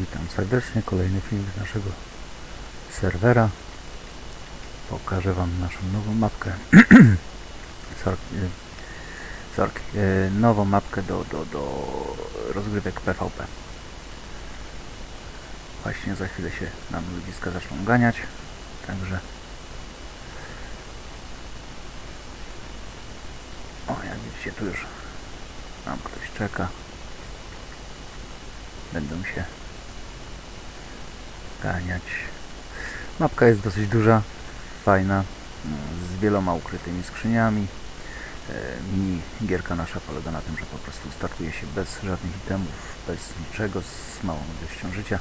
Witam serdecznie, kolejny film z naszego serwera. Pokażę Wam naszą nową mapkę. Sork, e, nową mapkę do, do, do rozgrywek PvP. Właśnie za chwilę się nam ludziska zaczną ganiać, także... O, jak widzicie, tu już nam ktoś czeka. Będą się Mapka jest dosyć duża, fajna, z wieloma ukrytymi skrzyniami. E, Mini gierka nasza polega na tym, że po prostu startuje się bez żadnych itemów, bez niczego, z małą ilością życia.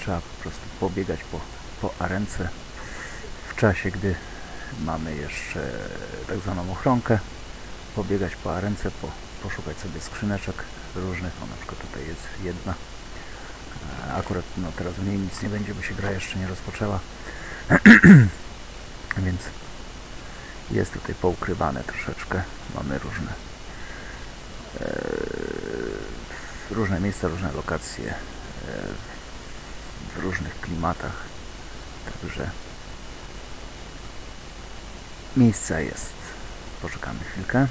Trzeba po prostu pobiegać po, po arence w czasie, gdy mamy jeszcze tak zwaną ochronkę. Pobiegać po arence, po, poszukać sobie skrzyneczek różnych. O, na przykład tutaj jest jedna. Akurat no, teraz w niej nic nie będzie, bo się gra jeszcze nie rozpoczęła. Więc jest tutaj poukrywane troszeczkę. Mamy różne e, różne miejsca, różne lokacje e, w różnych klimatach. Także miejsca jest. Poczekamy chwilkę.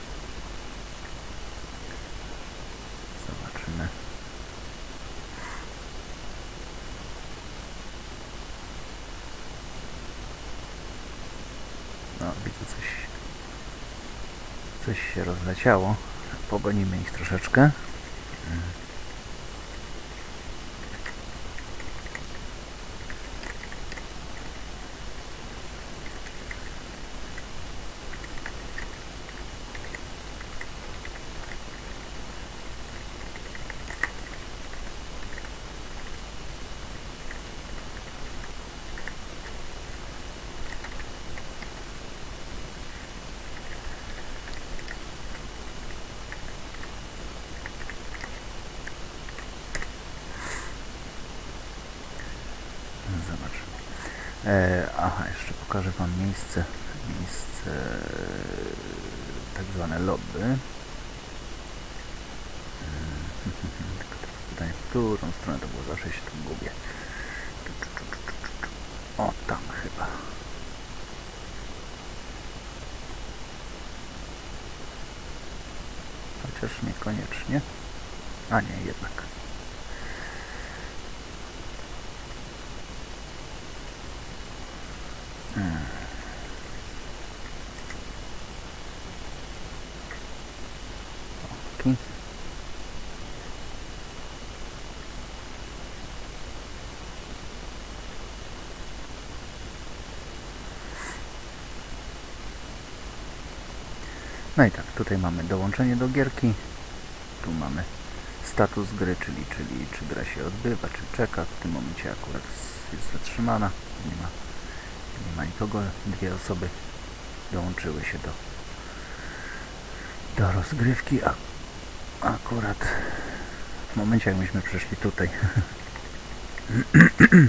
Zobaczymy. No, widzę coś. Rozleciało. Pogonimy ich troszeczkę. Mm. Zobaczymy. E, aha, jeszcze pokażę Wam miejsce, miejsce tak zwane lobby. E, Tylko teraz pytanie, w którą stronę to było? Zawsze się tu gubię. O, tam chyba. Chociaż niekoniecznie. A nie, jednak. Hmm. Okej. No i tak, tutaj mamy dołączenie do gierki. Tu mamy status gry, czyli, czyli czy gra się odbywa, czy czeka. W tym momencie akurat jest zatrzymana. Nie ma nie ma nikogo. Dwie osoby dołączyły się do, do rozgrywki, a akurat w momencie jak myśmy przeszli tutaj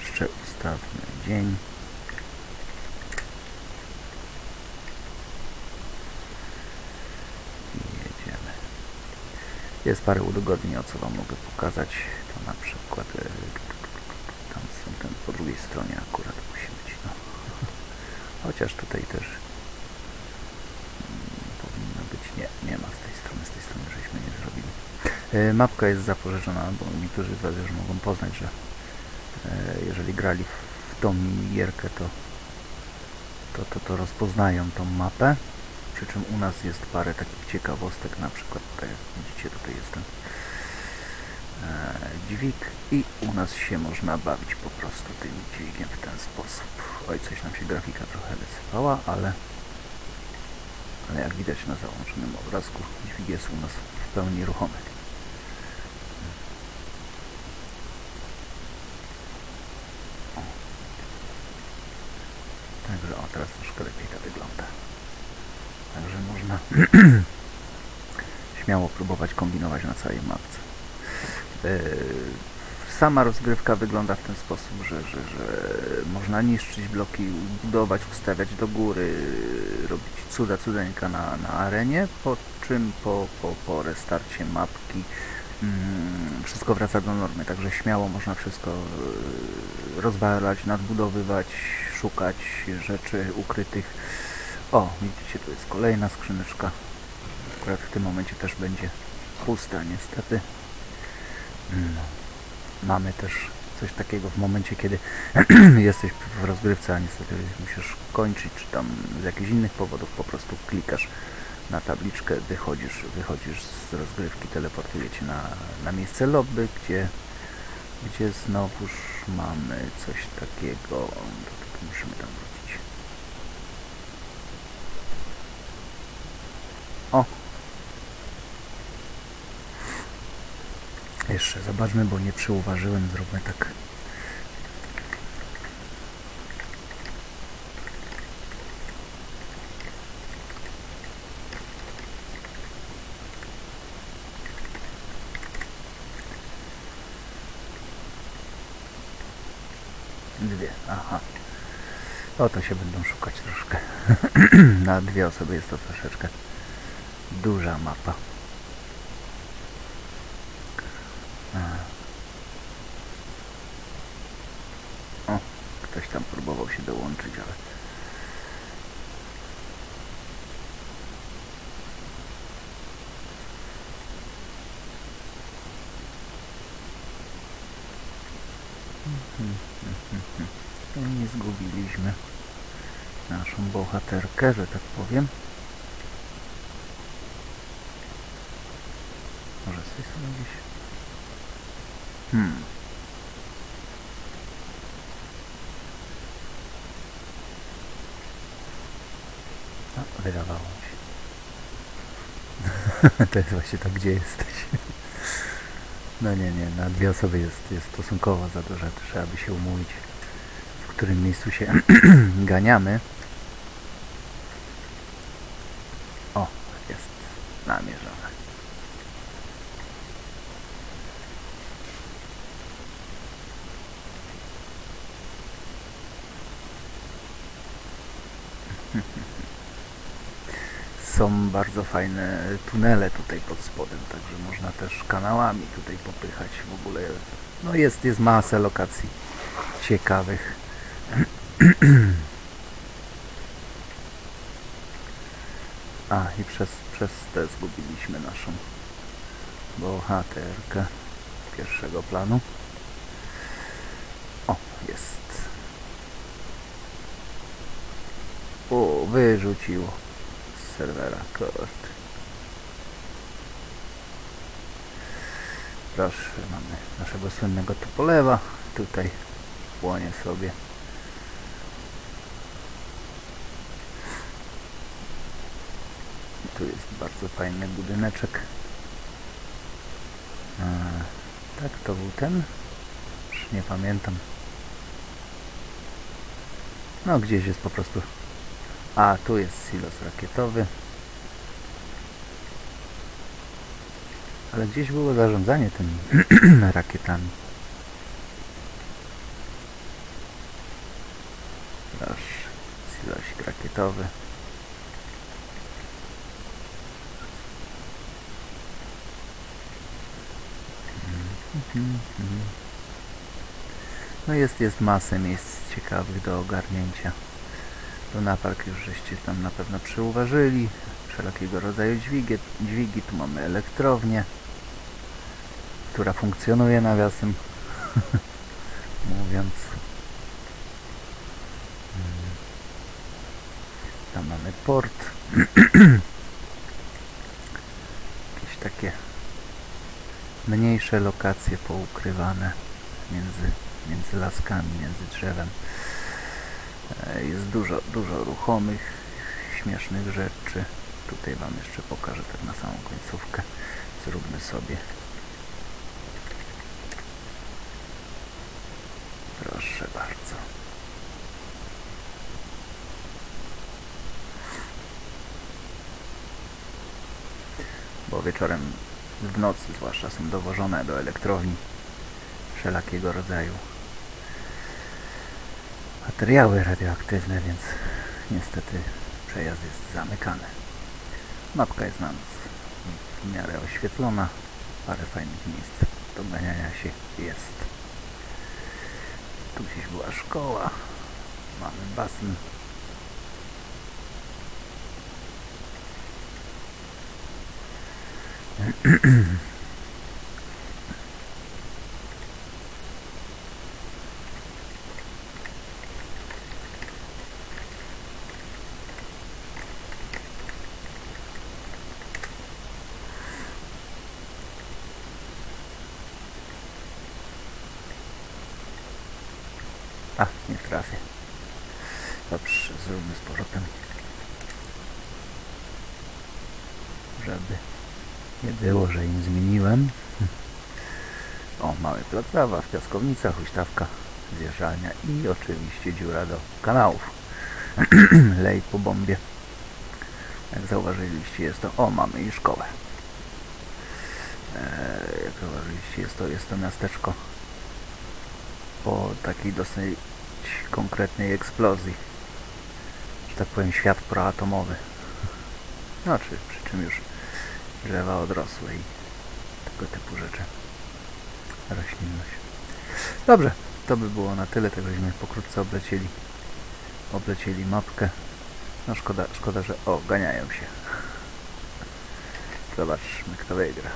jeszcze ustawmy dzień i jedziemy jest parę udogodnień, o co Wam mogę pokazać to na przykład e, tam są ten po drugiej stronie akurat musi być. No. Chociaż tutaj też mm, powinno być. Nie, nie ma z tej strony, z tej strony żeśmy nie zrobili. E, mapka jest zapożyczona, bo niektórzy z Was już mogą poznać, że e, jeżeli grali w tą minigierkę, to, to, to, to rozpoznają tą mapę. Przy czym u nas jest parę takich ciekawostek, na przykład tutaj jak widzicie, tutaj jest ten dźwig i u nas się można bawić po prostu tym dźwigiem w ten sposób. Oj, coś nam się grafika trochę wysypała, ale, ale jak widać na załączonym obrazku, dźwig jest u nas w pełni ruchomy. O. Także o, teraz troszkę lepiej to wygląda. Także można śmiało próbować kombinować na całej mapce. E, Sama rozgrywka wygląda w ten sposób, że, że, że można niszczyć bloki, budować, ustawiać do góry, robić cuda cudeńka na, na arenie, po czym po, po, po restarcie mapki mm, wszystko wraca do normy, także śmiało można wszystko e, rozwalać, nadbudowywać, szukać rzeczy ukrytych. O, widzicie, tu jest kolejna skrzyneczka. Akurat w tym momencie też będzie pusta niestety. No. Mamy też coś takiego w momencie, kiedy jesteś w rozgrywce, a niestety musisz kończyć, czy tam z jakichś innych powodów po prostu klikasz na tabliczkę, wychodzisz, wychodzisz z rozgrywki, teleportuje cię na, na miejsce lobby, gdzie, gdzie znowuż mamy coś takiego. To, musimy tam wrócić. O! Jeszcze zobaczmy, bo nie przyuważyłem, zróbmy tak. Dwie, aha. O, to się będą szukać troszkę. Na dwie osoby jest to troszeczkę duża mapa. O, ktoś tam próbował się dołączyć, ale... Nie zgubiliśmy naszą bohaterkę, że tak powiem. Może tej strony gdzieś... Hmm. No, wydawało mi się. to jest właśnie tak, gdzie jesteś. no nie, nie, na dwie osoby jest, jest stosunkowo za dużo. Trzeba by się umówić, w którym miejscu się ganiamy. O, jest namierzone. Są bardzo fajne tunele tutaj pod spodem, także można też kanałami tutaj popychać w ogóle. No jest, jest masę lokacji ciekawych. A i przez, przez te zgubiliśmy naszą bohaterkę pierwszego planu. O, jest. O, wyrzuciło serwera. Kurde. Proszę, mamy naszego słynnego Tupolewa. Tutaj płonie sobie. Tu jest bardzo fajny budyneczek. A, tak, to był ten? Już nie pamiętam. No, gdzieś jest po prostu a, tu jest silos rakietowy. Ale gdzieś było zarządzanie tymi rakietami. Proszę, silosik rakietowy. No jest, jest masę miejsc ciekawych do ogarnięcia. Lunapark już żeście tam na pewno przyuważyli. Wszelkiego rodzaju dźwigi. dźwigi. Tu mamy elektrownię, która funkcjonuje nawiasem mówiąc. Mm. Tam mamy port. Jakieś takie mniejsze lokacje poukrywane między, między laskami, między drzewem. E, Jest dużo, dużo ruchomych, śmiesznych rzeczy. Tutaj Wam jeszcze pokażę tak na samą końcówkę. Zróbmy sobie. Proszę bardzo. Bo wieczorem, w nocy zwłaszcza, są dowożone do elektrowni wszelakiego rodzaju materiały radioaktywne, więc niestety przejazd jest zamykany. Mapka jest nam w miarę oświetlona, parę fajnych miejsc do ganiania się jest. Tu gdzieś była szkoła. Mamy basen. A, nie trafię. Dobrze, zróbmy z powrotem. Żeby nie było, że im zmieniłem. O, mamy plac zabaw, piaskownica, huśtawka, zjeżdżalnia i oczywiście dziura do kanałów. Lej po bombie. Jak zauważyliście jest to... O, mamy i szkołę. Eee, jak zauważyliście jest to, jest to miasteczko po takiej dosyć konkretnej eksplozji. Że tak powiem świat proatomowy. No, czy, przy czym już drzewa odrosły i tego typu rzeczy. Roślinność. Dobrze, to by było na tyle, tego żeśmy pokrótce oblecieli. Oblecieli mapkę. No szkoda, szkoda, że o, ganiają się. Zobaczmy kto wygra.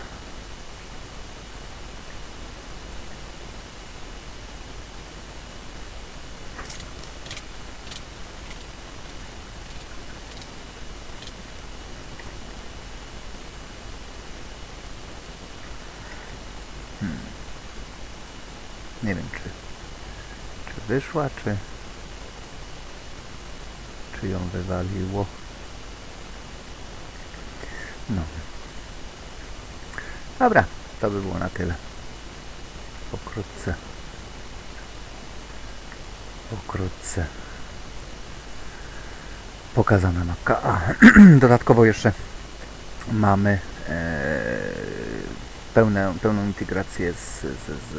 Hmm. Nie wiem, czy, czy wyszła, czy, czy ją wywaliło. No. Dobra, to by było na tyle. Pokrótce. Pokrótce. Pokazana mapka. A, dodatkowo jeszcze mamy e, pełne, pełną integrację z, z, z,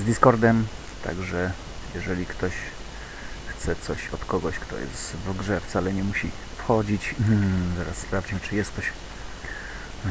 z Discordem, także jeżeli ktoś chce coś od kogoś, kto jest w grze, wcale nie musi wchodzić. Hmm, zaraz sprawdźmy, czy jest ktoś. E,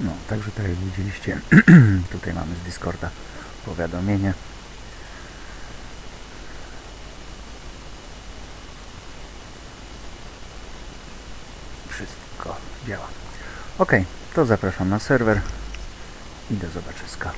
No, także tak jak widzieliście, tutaj mamy z Discorda powiadomienie. Wszystko działa. Ok, to zapraszam na serwer i do zobaczyska.